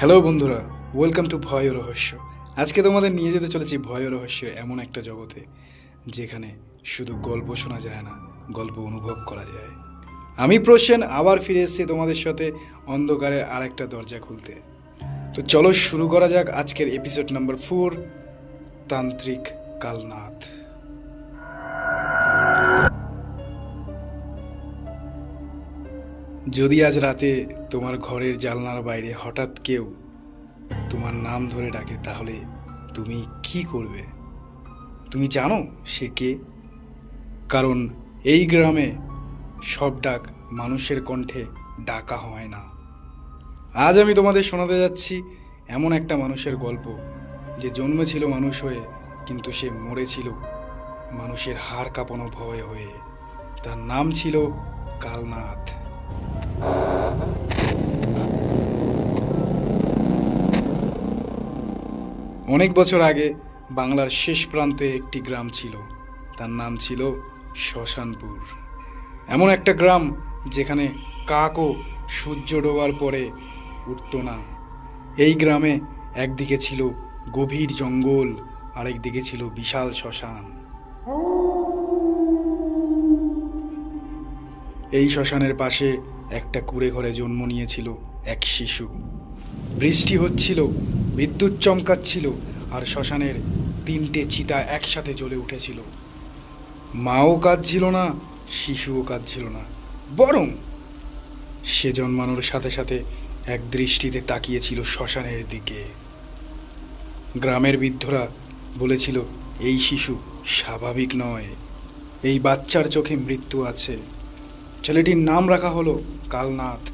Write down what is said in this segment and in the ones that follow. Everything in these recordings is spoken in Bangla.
হ্যালো বন্ধুরা ওয়েলকাম টু ভয় রহস্য। আজকে তোমাদের নিয়ে যেতে চলেছি ভয় ও রহস্যের এমন একটা জগতে, যেখানে শুধু গল্প শোনা যায় না, গল্প অনুভব করা যায়। আমি প্রসেন, আবার ফিরে এসেছি তোমাদের সাথে অন্ধকারের আর একটা দরজা খুলতে। তো চলো শুরু করা যাক আজকের এপিসোড নাম্বার ফোর তান্ত্রিক কালনাথ। যদি আজ রাতে তোমার ঘরের জানলার বাইরে হঠাৎ কেউ তোমার নাম ধরে ডাকে, তাহলে তুমি কি করবে? তুমি জানো সে কে? কারণ এই গ্রামে সব ডাক মানুষের কণ্ঠে ডাকা হয় না। আজ আমি তোমাদের শোনাতে যাচ্ছি এমন একটা মানুষের গল্প, যে জন্মেছিল মানুষ হয়ে, কিন্তু সে মরেছিল মানুষের হাড় কাঁপানো ভয় হয়ে। তার নাম ছিল কালনাথ। অনেক বছর আগে বাংলার শেষ প্রান্তে একটি গ্রাম ছিল। তার নাম ছিল শ্মশানপুর এমন একটা গ্রাম যেখানে কাকও সূর্য ডোবার পরে উঠত না। এই গ্রামে একদিকে ছিল গভীর জঙ্গল, আরেকদিকে ছিল বিশাল শ্মশান। এই শ্মশানের পাশে একটা কুড়ে ঘরে জন্ম নিয়েছিল এক শিশু। বৃষ্টি হচ্ছিল, বিদ্যুৎ চমকাচ্ছিল, আর শ্মশানের তিনটে চিতা একসাথে জ্বলে উঠেছিল। মাও কাঁদছিল না, শিশুও কাঁদছিল না, বরং সে জন্মানোর সাথে সাথে এক দৃষ্টিতে তাকিয়েছিল শ্মশানের দিকে। গ্রামের বৃদ্ধরা বলেছিল, এই শিশু স্বাভাবিক নয়। এই বাচ্চার চোখে মৃত্যু আছে। ছেলেটির নাম রাখা হলো কালনাথ।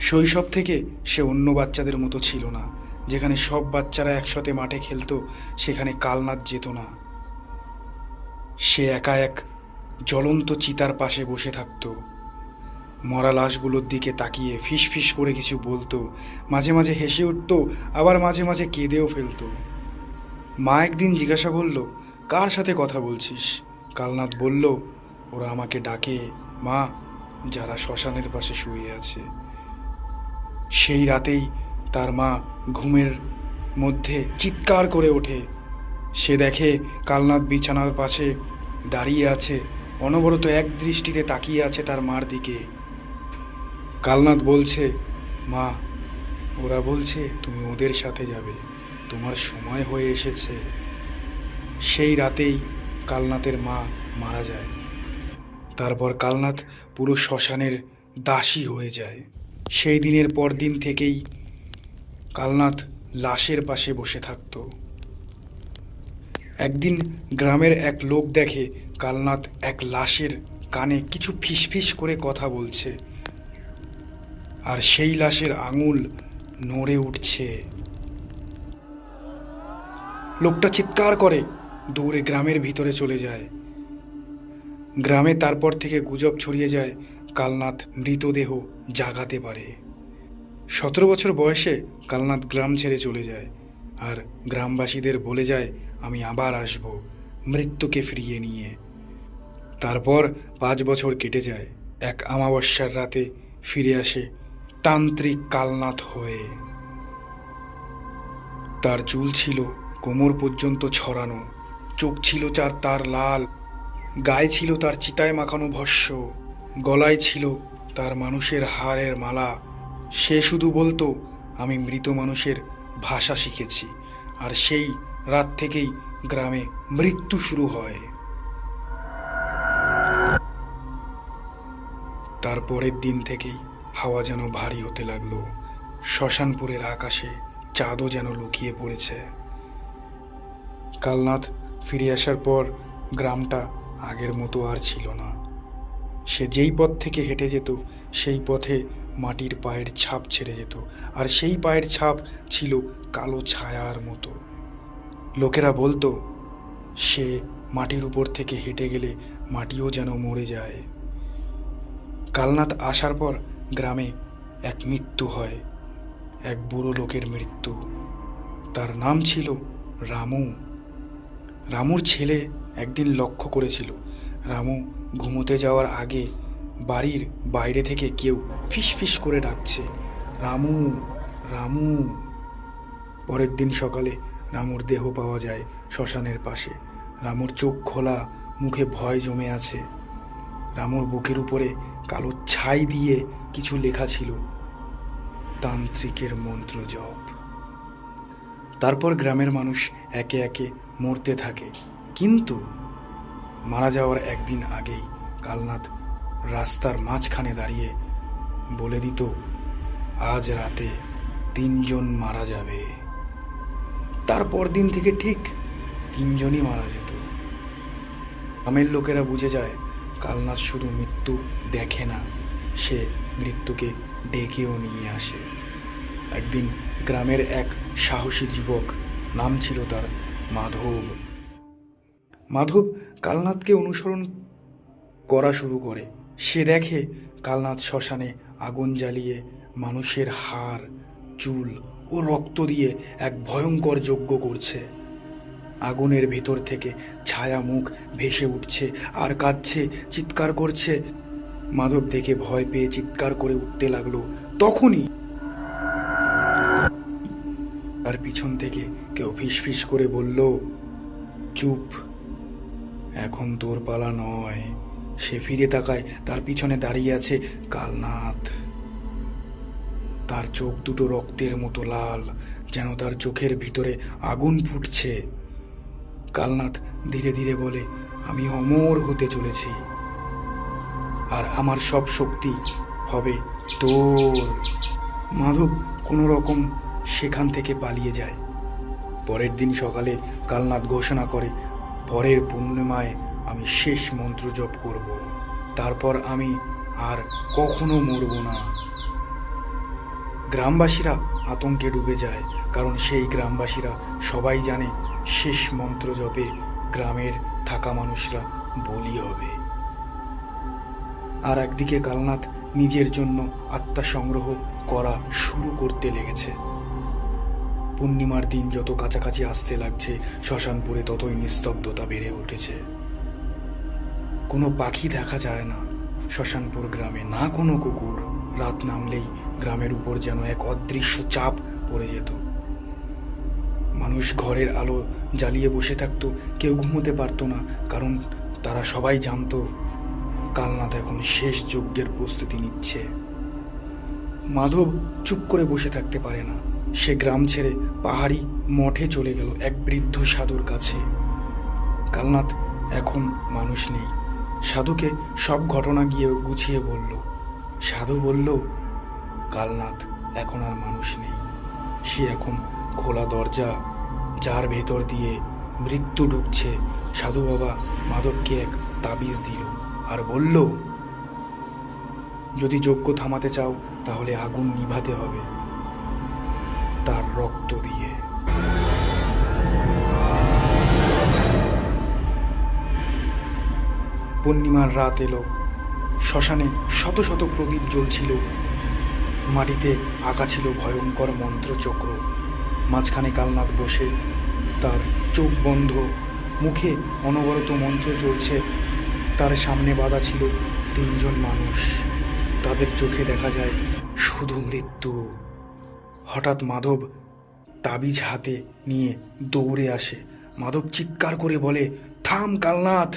শৈশব থেকে সে অন্য বাচ্চাদের মতো ছিল না। যেখানে সব বাচ্চারা একসাথে মাঠে খেলতো, সেখানে কালনাথ যেত না। সে একা এক জ্বলন্ত চিতার পাশে বসে থাকতো। মরা লাশগুলোর দিকে তাকিয়ে ফিস ফিস করে কিছু বলতো, মাঝে মাঝে হেসে উঠতো, আবার মাঝে মাঝে কেঁদেও ফেলতো। মা একদিন জিজ্ঞাসা করল, কার সাথে কথা বলছিস? কালনাথ বলল ওরা আমাকে ডাকে, মা, যারা শ্মশানের পাশে শুয়ে আছে, সেই রাতেই তার মা ঘুমের মধ্যে চিৎকার করে ওঠে। সে দেখে কালনাথ বিছানার পাশে দাঁড়িয়ে আছে, অনবরত এক দৃষ্টিতে তাকিয়ে আছে তার মার দিকে। কালনাথ বলছে, মা, ওরা বলছে তুমি ওদের সাথে যাবে, তোমার সময় হয়ে এসেছে। সেই রাতেই কালনাথের মা মারা যায়। তারপর কালনাথ পুরো শ্মশানের দাসী হয়ে যায়। সেই দিনের পর দিন থেকেই কালনাথ লাশের পাশে বসে থাকতো। একদিন গ্রামের এক লোক দেখে কালনাথ এক লাশের কানে কিছু ফিসফিস করে কথা বলছে। আর সেই লাশের আঙুল নড়ে উঠছে। লোকটা চিৎকার করে দৌড়ে গ্রামের ভিতরে চলে যায়। গ্রামে তারপর থেকে গুজব ছড়িয়ে যায়, কালনাথ মৃতদেহ জাগাতে পারে। সতেরো বছর বয়সে কালনাথ গ্রাম ছেড়ে চলে যায়, আর গ্রামবাসীদের বলে যায়, আমি আবার আসব, মৃত্যুকে ফিরিয়ে নিয়ে। তারপর পাঁচ বছর কেটে যায়, এক আমাবস্যার রাতে ফিরে আসে তান্ত্রিক কালনাথ হয়ে। তার চুল ছিল কোমর পর্যন্ত ছড়ানো, চোখ ছিল চার তার লাল গায়ে ছিল তার চিতায় মাখানো ভস্য, গলায় ছিল তার মানুষের হাড়ের মালা। সে শুধু বলতো, আমি মৃত মানুষের ভাষা শিখেছি, আর সেই রাত থেকেই গ্রামে মৃত্যু শুরু হয়। তারপরের দিন থেকেই হাওয়া যেন ভারী হতে লাগল। শ্মশানপুরের আকাশে চাঁদও যেন লুকিয়ে পড়েছে। কালনাথ ফিরে আসার পর গ্রামটা আগের মতো আর ছিল না। সে যেই পথ থেকে হেঁটে যেত, সেই পথে মাটির পায়ের ছাপ ছেড়ে যেত, আর সেই পায়ের ছাপ ছিল কালো ছায়ার মতো। লোকেরা বলতো, সে মাটির উপর থেকে হেঁটে গেলে মাটিও যেন মরে যায়। কালনাথ আসার পর গ্রামে এক মৃত্যু হয়, এক বুড়ো লোকের মৃত্যু। তার নাম ছিল রামু। রামুর ছেলে একদিন লক্ষ্য করেছিল, রামু ঘুমোতে যাওয়ার আগে বাড়ির বাইরে থেকে কেউ ফিস ফিস করে ডাকছে, রামু রামু। পরের দিন সকালে রামুর দেহ পাওয়া যায় শ্মশানের পাশে। রামুর চোখ খোলা, মুখে ভয় জমে আছে। রামুর বুকের উপরে কালো ছাই দিয়ে কিছু লেখা ছিল, তান্ত্রিকের মন্ত্র জপ। তারপর গ্রামের মানুষ একে একে মরতে থাকে। কিন্তু মারা যাওয়ার একদিন আগেই কালনাথ রাস্তার মাঝখানে দাঁড়িয়ে বলে দিত, আজ রাতে তিনজন মারা যাবে। তারপর দিন থেকে ঠিক তিনজনই মারা যেত। গ্রামের লোকেরা বুঝে যায়, কালনাথ শুধু মৃত্যু দেখে না, সে মৃত্যুকে ডেকেও নিয়ে আসে। একদিন গ্রামের এক সাহসী যুবক, নাম ছিল তার মাধব মাধব কালনাথকে অনুসরণ করা শুরু করে। সে দেখে কালনাথ শ্মশানে আগুন জ্বালিয়ে মানুষের হাড়, চুল ও রক্ত দিয়ে এক ভয়ঙ্কর যজ্ঞ করছে। আগুনের ভেতর থেকে ছায়া মুখ ভেসে উঠছে আর কাঁদছে, চিৎকার করছে। মাধব দেখে ভয় পেয়ে চিৎকার করে উঠতে লাগল। তখনই তার পিছন থেকে কেউ ফিসফিস করে বলল, চুপ। এখন তোর পালা নয়। সে ফিরে তাকায়, তার পিছনে দাঁড়িয়ে আছে কালনাথ। তার চোখ দুটো রক্তের মতো লাল, যেন তার চোখের ভিতরে আগুন ফুটছে। কালনাথ ধীরে ধীরে বলে, আমি অমর হতে চলেছি। আর আমার সব শক্তি হবে তোর। মাধব কোনো রকম সেখান থেকে পালিয়ে যায়। পরের দিন সকালে কালনাথ ঘোষণা করে পরের পূর্ণিমায় আমি শেষ মন্ত্র জপ করব। তারপর আমি আর কখনো মরব না। গ্রামবাসীরা আতঙ্কে ডুবে যায়, কারণ সেই গ্রামবাসীরা সবাই জানে শেষ মন্ত্র জপে গ্রামের থাকা মানুষরা বলি হবে। আর একদিকে কালনাথ নিজের জন্য আত্মা সংগ্রহ করা শুরু করতে লেগেছে। পূর্ণিমার দিন যত কাছাকাছি আসতে লাগছে, শ্মশানপুরে ততই নিস্তব্ধতা বেড়ে উঠেছে। কোনো পাখি দেখা যায় না। শ্মশানপুর গ্রামে না কোনো কুকুর। রাত নামলেই গ্রামের উপর যেন এক অদৃশ্য চাপ পড়ে যেত। মানুষ ঘরের আলো জ্বালিয়ে বসে থাকতো, কেউ ঘুমোতে পারতো না, কারণ তারা সবাই জানতো, কালনাথ এখন শেষ যজ্ঞের প্রস্তুতি নিচ্ছে। মাধব চুপ করে বসে থাকতে পারে না। সে গ্রাম ছেড়ে পাহাড়ি মঠে চলে গেল এক বৃদ্ধ সাধুর কাছে। কালনাথ এখন মানুষ নেই। সাধুকে সব ঘটনা গিয়ে গুছিয়ে বলল। সাধু বলল, কালনাথ এখন আর মানুষ নেই। সে এখন খোলা দরজা, যার ভেতর দিয়ে মৃত্যু ঢুকছে সাধু বাবা মাধবকে এক তাবিজ দিল আর বলল, যদি যজ্ঞ থামাতে চাও, তাহলে আগুন নিভাতে হবে। তার রক্ত দিয়ে। পূর্ণিমার রাত এলো। শ্মশানে শত শত প্রদীপ জ্বলছিল। মাটিতে আঁকা ছিল ভয়ঙ্কর মন্ত্রচক্র। মাঝখানে কালনাথ বসে। তার চোখ বন্ধ। মুখে অনবরত মন্ত্র চলছে। তার সামনে বাঁধা ছিল তিনজন মানুষ। তাদের চোখে দেখা যায় শুধু মৃত্যু। হঠাৎ মাধব তাবিজ হাতে নিয়ে দৌড়ে আসে। মাধব চিৎকার করে বলে, থাম কালনাথ!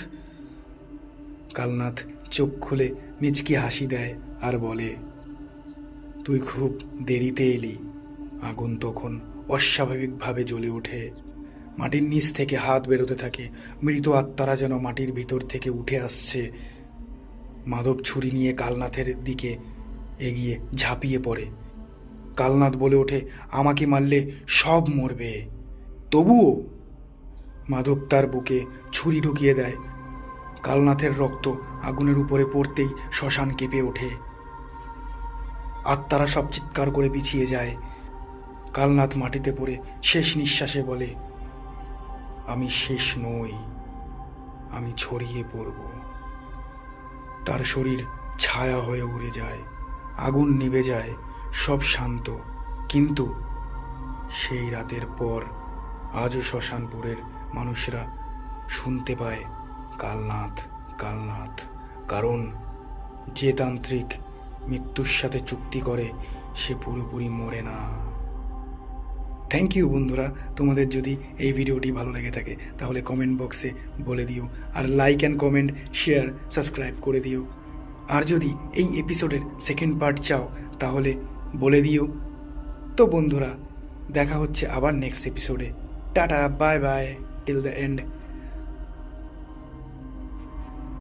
কালনাথ চোখ খুলে মিচকি হাসি দেয় আর বলে, তুই খুব দেরিতে এলি। আগুন তখন অস্বাভাবিকভাবে জ্বলে ওঠে। মাটির নিচ থেকে হাত বেরোতে থাকে। মৃত আত্মারা যেন মাটির ভিতর থেকে উঠে আসছে। মাধব ছুরি নিয়ে কালনাথের দিকে এগিয়ে ঝাঁপিয়ে পড়ে। কালনাথ বলে ওঠে, আমাকে মারলে সব মরবে। তবুও মাধব তার বুকে ছুরি ঢুকিয়ে দেয়। কালনাথের রক্ত আগুনের উপরে পড়তেই শ্মশান কেঁপে ওঠে। আত্মারা সব চিৎকার করে পিছিয়ে যায়। কালনাথ মাটিতে পড়ে শেষ নিঃশ্বাসে বলে, আমি শেষ নই, আমি ছড়িয়ে পড়ব। তার শরীর ছায়া হয়ে উড়ে যায়, আগুন নিভে যায়। সব শান্ত, কিন্তু সেই রাতের পর আজও শ্মশানপুরের মানুষরা শুনতে পায় কালনাথ কালনাথ। কারণ যে তান্ত্রিক মৃত্যুর সাথে চুক্তি করে, সে পুরোপুরি মরে না। থ্যাংক ইউ বন্ধুরা। তোমাদের যদি এই ভিডিওটি ভালো লেগে থাকে, তাহলে কমেন্ট বক্সে বলে দিও। আর like and comment share subscribe করে দিও। আর যদি এই এপিসোডের সেকেন্ড পার্ট চাও, তাহলে বলে দিও। তো বন্ধুরা, দেখা হচ্ছে আবার নেক্সট এপিসোডে ta-ta bye bye till the end